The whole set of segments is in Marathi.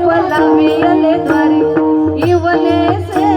ಇವಲ ಮೇಲೆ ದ್ವರಿ ಇವನೇ ಸೇ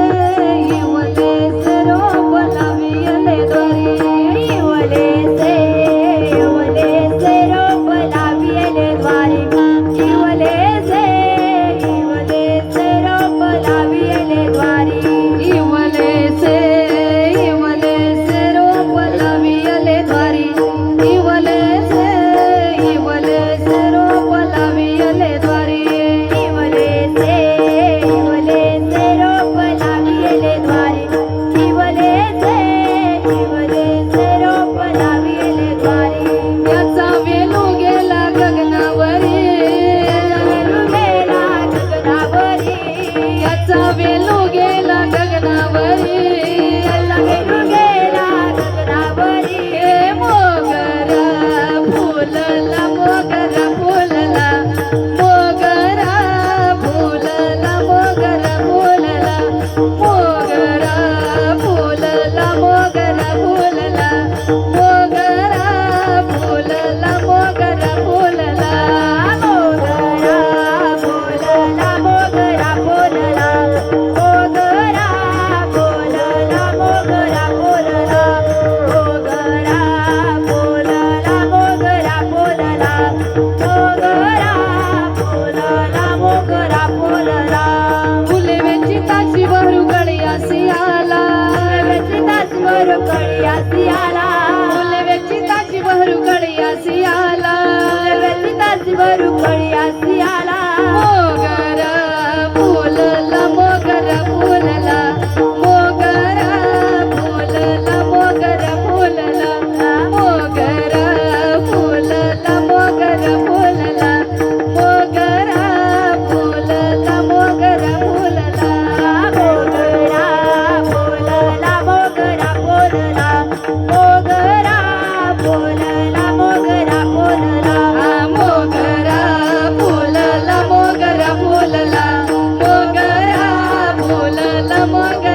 我 गळ्या सियाला फुलव्याची ताची भरू गळ्या सियाला फुलव्याची ताची भरू गळ्या सियाला Love Kota Bogor.